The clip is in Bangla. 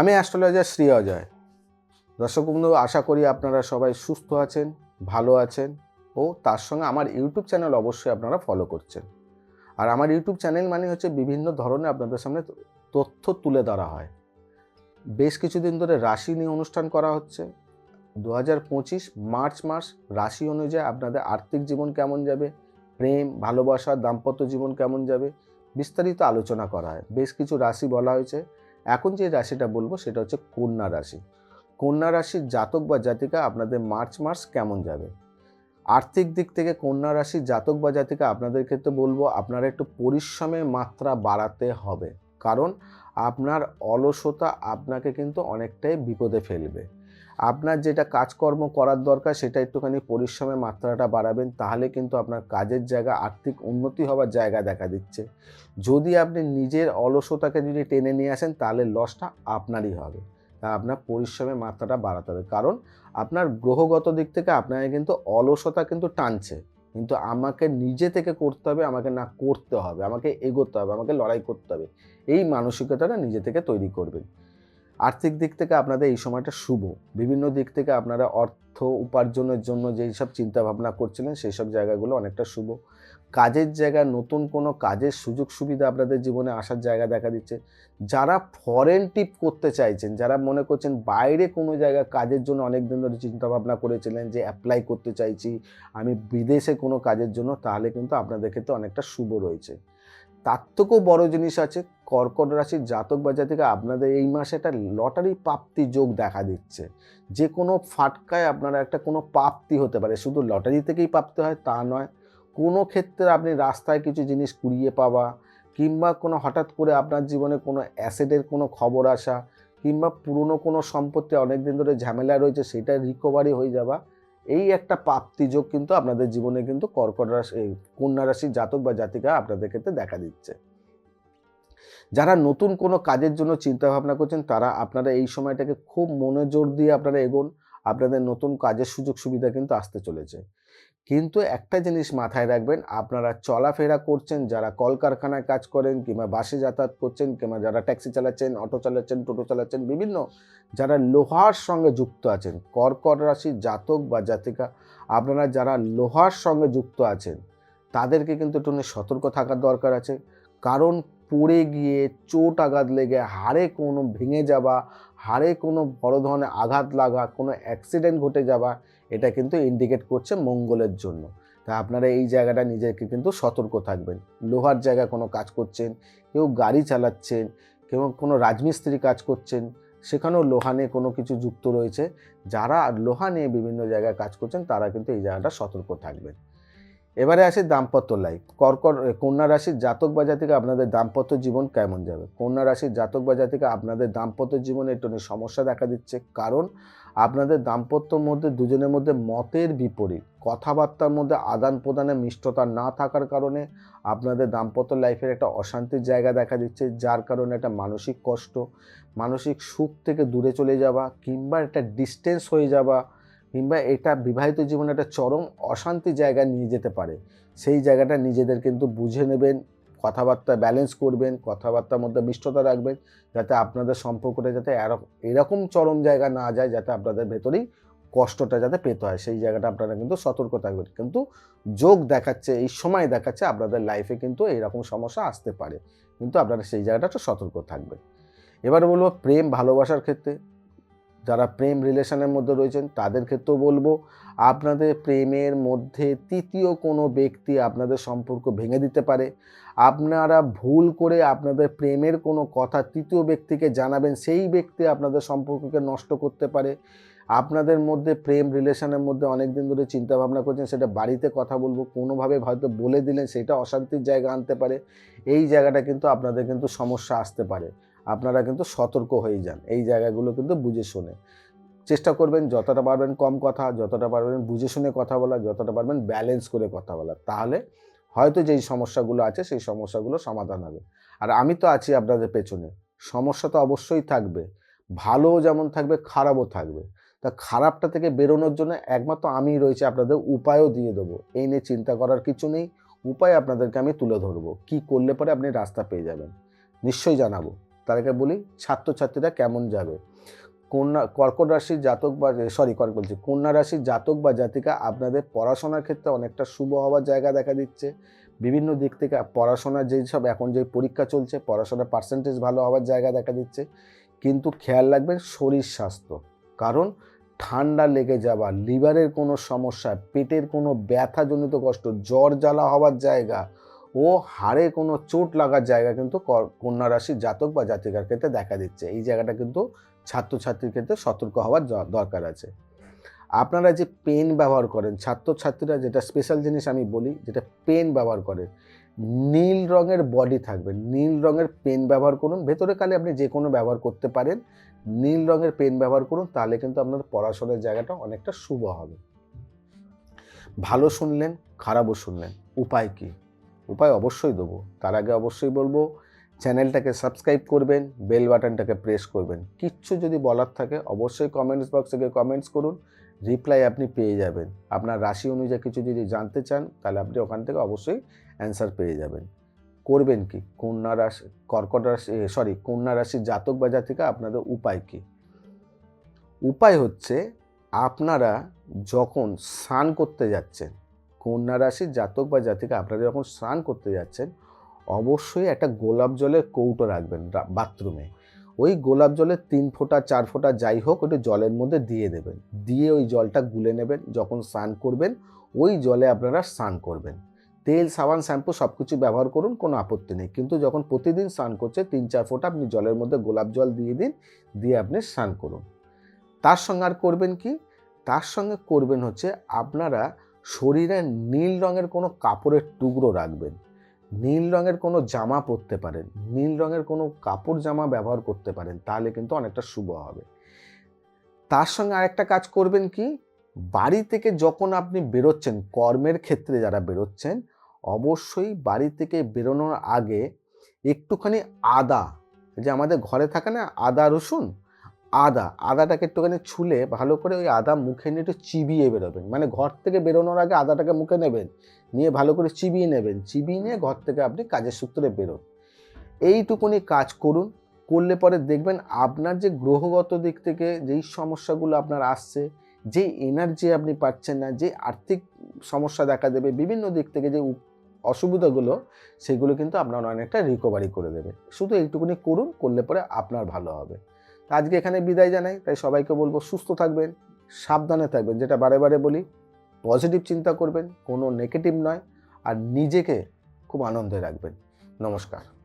আমি অ্যাস্ট্রোলজার শ্রী অজয়। দর্শক বন্ধু, আশা করি আপনারা সবাই সুস্থ আছেন, ভালো আছেন ও তার সঙ্গে আমার ইউটিউব চ্যানেল অবশ্যই আপনারা ফলো করছেন। আর আমার ইউটিউব চ্যানেল মানে হচ্ছে বিভিন্ন ধরনের আপনাদের সামনে তথ্য তুলে ধরা হয়। বেশ কিছুদিন ধরে রাশি নিয়ে অনুষ্ঠান করা হচ্ছে। দু হাজার পঁচিশ মার্চ মাস রাশি অনুযায়ী আপনাদের আর্থিক জীবন কেমন যাবে, প্রেম, ভালোবাসা, দাম্পত্য জীবন কেমন যাবে, বিস্তারিত আলোচনা করা হয়। বেশ কিছু রাশি বলা হয়েছে। এখন যে রাশিটা বলব সেটা হচ্ছে কন্যা রাশি। কন্যা রাশির জাতক বা জাতিকা আপনাদের মার্চ মাস কেমন যাবে? আর্থিক দিক থেকে কন্যা রাশির জাতক বা জাতিকা আপনাদের ক্ষেত্রে বলব আপনারা একটু পরিশ্রমের মাত্রা বাড়াতে হবে। কারণ আপনার অলসতা আপনাকে কিন্তু অনেকটাই বিপদে ফেলবে। আপনার যেটা কাজকর্ম করার দরকার, সেটা একটুখানি পরিশ্রমের মাত্রাটা বাড়াবেন, তাহলে কিন্তু আপনার কাজের জায়গা আর্থিক উন্নতি হওয়ার জায়গা দেখা দিচ্ছে। যদি আপনি নিজের অলসতাকে যদি টেনে নিয়ে আসেন, তাহলে লসটা আপনারই হবে। তা আপনার পরিশ্রমের মাত্রাটা বাড়াতে হবে। কারণ আপনার গ্রহগত দিক থেকে আপনাকে কিন্তু অলসতা কিন্তু টানছে। কিন্তু আমাকে নিজে থেকে করতে হবে, আমাকে না করতে হবে। আমাকে এগোতে হবে, আমাকে লড়াই করতে হবে। এই মানসিকতাটা নিজে থেকে তৈরি করবেন। আর্থিক দিক থেকে আপনাদের এই সময়টা শুভ। বিভিন্ন দিক থেকে আপনারা অর্থ উপার্জনের জন্য যেই সব চিন্তা ভাবনা করছিলেন, সেই সব জায়গাগুলো অনেকটা শুভ। কাজের জায়গায় নতুন কোনো কাজের সুযোগ সুবিধা আপনাদের জীবনে আসার জায়গা দেখা দিচ্ছে। যারা ফরেন টিপ করতে চাইছেন, যারা মনে করছেন বাইরে কোনো জায়গায় কাজের জন্য অনেক দিন ধরে চিন্তা ভাবনা করেছিলেন যে অ্যাপ্লাই করতে চাইছি, আমি বিদেশে কোনো কাজের জন্য, তাহলে কিন্তু আপনাদের ক্ষেত্রে অনেকটা শুভ রয়েছে। তার থেকেও বড় জিনিস আছে, কর্কট রাশির জাতক বা জাতিকা আপনাদের এই মাসে একটা লটারি প্রাপ্তি যোগ দেখা দিচ্ছে। যে কোনো ফাটকায় আপনারা একটা কোনো প্রাপ্তি হতে পারে, শুধু লটারি থেকেই প্রাপ্তি হয় তা নয়। কোনো ক্ষেত্রে আপনি রাস্তায় কিছু জিনিস কুড়িয়ে পাওয়া, কিংবা কোনো হঠাৎ করে আপনার জীবনে কোনো অ্যাসেডের কোনো খবর আসা, কিংবা পুরনো কোনো সম্পত্তি অনেক দিন ধরে ঝামেলা রয়েছে, সেটা রিকভারি হয়ে যাওয়া এই একটা প্রাপ্তিযোগ কিন্তু আপনাদের জীবনে কিন্তু কর্কট রাশি, এই কন্যা রাশির জাতক বা জাতিকা আপনাদের ক্ষেত্রে দেখা দিচ্ছে। যারা নতুন কোনো কাজের জন্য চিন্তা ভাবনা করছেন, তারা আপনারা এই সময়টাকে খুব মনোজোর দিয়ে আপনারা এগোন। আপনাদের নতুন কাজের সুযোগ সুবিধা কিন্তু আসতে চলেছে। কিন্তু একটা জিনিস মাথায় রাখবেন, আপনারা চলাফেরা করছেন, যারা কলকারখানায় কাজ করেন কিংবা বাসে যাতায়াত করছেন কিংবা যারা ট্যাক্সি চালাচ্ছেন, অটো চালাচ্ছেন, টোটো চালাচ্ছেন, বিভিন্ন যারা লোহার সঙ্গে যুক্ত আছেন, কর্কট রাশির জাতক বা জাতিকা, আপনারা যারা লোহার সঙ্গে যুক্ত আছেন, তাদেরকে কিন্তু একটু সতর্ক থাকার দরকার আছে। কারণ পড়ে গিয়ে চোট আঘাত লেগে হাড়ে কোনো ভেঙে যাওয়া হাড়ে কোনো বড় ধরনের আঘাত লাগা, কোনো অ্যাক্সিডেন্ট ঘটে যাওয়া, এটা কিন্তু ইন্ডিকেট করছে মঙ্গলের জন্য। তা আপনারা এই জায়গাটা নিজেকে কিন্তু সতর্ক থাকবেন। লোহার জায়গায় কোনো কাজ করছেন, কেউ গাড়ি চালাচ্ছেন, কেউ কোনো রাজমিস্ত্রি কাজ করছেন, সেখানেও লোহা নিয়ে কোনো কিছু যুক্ত রয়েছে। যারা লোহা নিয়ে বিভিন্ন জায়গায় কাজ করছেন, তারা কিন্তু এই জায়গাটা সতর্ক থাকবেন। এবারে আসে দাম্পত্য লাইফ কর্কট কন্যা রাশির জাতক বা জাতিকা আপনাদের দাম্পত্য জীবন কেমন যাবে? কন্যা রাশির জাতক বা জাতিকা আপনাদের দাম্পত্য জীবনে একটু সমস্যা দেখা দিচ্ছে। কারণ আপনাদের দাম্পত্যর মধ্যে দুজনের মধ্যে মতের বিপরীত। কথাবার্তার মধ্যে আদান প্রদানে মিষ্টতা না থাকার কারণে আপনাদের দাম্পত্য লাইফের একটা অশান্তির জায়গা দেখা দিচ্ছে। যার কারণে একটা মানসিক কষ্ট, মানসিক সুখ থেকে দূরে চলে যাওয়া কিংবা একটা ডিস্টেন্স হয়ে যাওয়া কিংবা এটা বিবাহিত জীবনে একটা চরম অশান্তি জায়গায় নিয়ে যেতে পারে। সেই জায়গাটা নিজেদের কিন্তু বুঝে নেবেন, কথাবার্তা ব্যালেন্স করবেন, কথাবার্তার মধ্যে মিষ্টতা রাখবেন, যাতে আপনাদের সম্পর্কটা যাতে এরকম চরম জায়গা না যায়, যাতে আপনাদের ভেতরেই কষ্টটা যাতে পেতে হয়। সেই জায়গাটা আপনারা কিন্তু সতর্ক থাকবেন। কিন্তু যোগ দেখাচ্ছে, এই সময় দেখাচ্ছে আপনাদের লাইফে কিন্তু এইরকম সমস্যা আসতে পারে। কিন্তু আপনারা সেই জায়গাটা একটু সতর্ক থাকবেন। এবার বলব প্রেম ভালোবাসার ক্ষেত্রে যারা প্রেম রিলেশনের মধ্যে রয়েছেন তাদের ক্ষেত্রেও বলব, আপনাদের প্রেমের মধ্যে তৃতীয় কোনো ব্যক্তি আপনাদের সম্পর্ক ভেঙে দিতে পারে। আপনারা ভুল করে আপনাদের প্রেমের কোনো কথা তৃতীয় ব্যক্তিকে জানাবেন, সেই ব্যক্তি আপনাদের সম্পর্ককে নষ্ট করতে পারে। আপনাদের মধ্যে প্রেম রিলেশনের মধ্যে অনেক দিন ধরে চিন্তা ভাবনা করছেন, সেটা বাড়িতে কথা বলব, কোনোভাবে হয়তো বলে দিলেন, সেটা অশান্তির জায়গা আনতে পারে। এই জায়গাটা কিন্তু আপনাদের কিন্তু সমস্যা আসতে পারে। আপনারা কিন্তু সতর্ক হয়ে যান। এই জায়গাগুলো কিন্তু বুঝে শুনে। চেষ্টা করবেন যতটা পারবেন কম কথা, যতটা পারবেন বুঝে শুনে কথা বলা, যতটা পারবেন ব্যালেন্স করে কথা বলা। তাহলে হয়তো যেই সমস্যাগুলো আছে, সেই সমস্যাগুলো সমাধান হবে। আর আমি তো আছি আপনাদের পেছনে। সমস্যা তো অবশ্যই থাকবে। ভালোও যেমন থাকবে, খারাপও থাকবে। তা খারাপটা থেকে বেরোনোর জন্য একমাত্র আমি রয়েছে, আপনাদের উপায়ও দিয়ে দেবো। এই নিয়ে চিন্তা করার কিছু নেই। উপায় আপনাদেরকে আমি তুলে ধরবো। কি করলে পরে আপনি রাস্তা পেয়ে যাবেন। নিশ্চয়ই জানাব। তাদেরকে বলি, ছাত্রছাত্রীরা কেমন যাবে? কন্যা, কর্কট রাশির জাতক বা সরি কর্ক, বলছি, কন্যা রাশির জাতক বা জাতিকা আপনাদের পড়াশোনার ক্ষেত্রে অনেকটা শুভ হওয়ার জায়গা দেখা দিচ্ছে। বিভিন্ন দিক থেকে পড়াশোনার যেই সব, এখন যে পরীক্ষা চলছে, পড়াশোনার পার্সেন্টেজ ভালো হওয়ার জায়গা দেখা দিচ্ছে। কিন্তু খেয়াল রাখবেন, শরীর স্বাস্থ্য। কারণ ঠান্ডা লেগে যাওয়া লিভারের কোনো সমস্যা, পেটের কোনো ব্যথাজনিত কষ্ট, জ্বর জ্বালা হওয়ার জায়গা ও হাড়ে কোনো চোট লাগার জায়গা কিন্তু কন্যা রাশির জাতক বা জাতিকার ক্ষেত্রে দেখা দিচ্ছে। এই জায়গাটা কিন্তু ছাত্রছাত্রীর ক্ষেত্রে সতর্ক হওয়ার দরকার আছে। আপনারা যে পেন ব্যবহার করেন, ছাত্রছাত্রীরা যেটা স্পেশাল জিনিস আমি বলি, যেটা পেন ব্যবহার করে, নীল রঙের বডি থাকবে। নীল রঙের পেন ব্যবহার করুন। ভেতরে কালে আপনি যে কোনো ব্যবহার করতে পারেন। নীল রঙের পেন ব্যবহার করুন, তাহলে কিন্তু আপনার পড়াশোনার জায়গাটা অনেকটা শুভ হবে। ভালো শুনলেন, খারাপও শুনলেন, উপায় কি? উপায় অবশ্যই দেবো। তার আগে অবশ্যই বলব, চ্যানেলটাকে সাবস্ক্রাইব করবেন, বেল বাটনটাকে প্রেস করবেন। কিচ্ছু যদি বলার থাকে, অবশ্যই কমেন্টস বক্সে গিয়ে কমেন্টস করুন রিপ্লাই আপনি পেয়ে যাবেন। আপনার রাশি অনুযায়ী কিছু যদি জানতে চান, তাহলে আপনি ওখান থেকে অবশ্যই অ্যান্সার পেয়ে যাবেন। করবেন কি? কন্যা রাশি, কর্কট রাশি সরি কন্যা রাশির জাতক বা জাতিকা, আপনাদের উপায় কি? উপায় হচ্ছে, আপনারা যখন স্নান করতে যাচ্ছেন কন্যা রাশির জাতক বা জাতিকা আপনারা যখন স্নান করতে যাচ্ছেন, অবশ্যই একটা গোলাপ জলের কৌটো রাখবেন বাথরুমে ওই গোলাপ জলের তিন ফোঁটা, চার ফোঁটা যাই হোক, ওটা জলের মধ্যে দিয়ে দেবেন। দিয়ে ওই জলটা গুলে নেবেন, যখন স্নান করবেন, ওই জলে আপনারা স্নান করবেন। তেল, সাবান, শ্যাম্পু সব কিছু ব্যবহার করুন, কোনো আপত্তি নেই। কিন্তু যখন প্রতিদিন স্নান করছে, তিন, চার ফোঁটা আপনি জলের মধ্যে গোলাপ জল দিয়ে দিন, দিয়ে আপনি স্নান করুন। তার সঙ্গে আর করবেন কি? তার সঙ্গে করবেন হচ্ছে আপনারা শরীরে নীল রঙের কোনো কাপড়ের টুকরো রাখবেন, নীল রঙের কোনো জামা পরতে পারেন, নীল রঙের কোনো কাপড় জামা ব্যবহার করতে পারেন, তাহলে কিন্তু অনেকটা শুভ হবে। তার সঙ্গে আরেকটা কাজ করবেন কি? বাড়ি থেকে যখন আপনি বেরোচ্ছেন, কর্মের ক্ষেত্রে যারা বেরোচ্ছেন, অবশ্যই বাড়ি থেকে বেরোনোর আগে একটুখানি আদা যে আমাদের ঘরে থাকে না, আদা রসুন আদা, আদাটাকে একটুখানি ছুলে ভালো করে ওই আদা মুখে নিয়ে একটু চিবিয়ে বেরোবেন। মানে ঘর থেকে বেরোনোর আগে আদাটাকে মুখে নেবেন, নিয়ে ভালো করে চিবিয়ে নেবেন। চিবিয়ে নিয়ে ঘর থেকে আপনি কাজের সূত্রে বেরোন। এইটুকুনি কাজ করুন, করলে পরে দেখবেন আপনার যে গ্রহগত দিক থেকে যেই সমস্যাগুলো আপনার আসছে, যে এনার্জি আপনি পাচ্ছেন না, যে আর্থিক সমস্যা দেখা দেবে, বিভিন্ন দিক থেকে যে অসুবিধাগুলো, সেগুলো কিন্তু আপনার অনেকটা রিকভারি করে দেবে। শুধু এইটুকুনি করুন, করলে পরে আপনার ভালো হবে। আজকে এখানে বিদায় জানাই। তাই সবাইকে বলব সুস্থ থাকবেন, সাবধানে থাকবেন। যেটা বারে বারে বলি পজিটিভ চিন্তা করবেন, কোনো নেগেটিভ নয়। আর নিজেকে খুব আনন্দে রাখবেন। নমস্কার।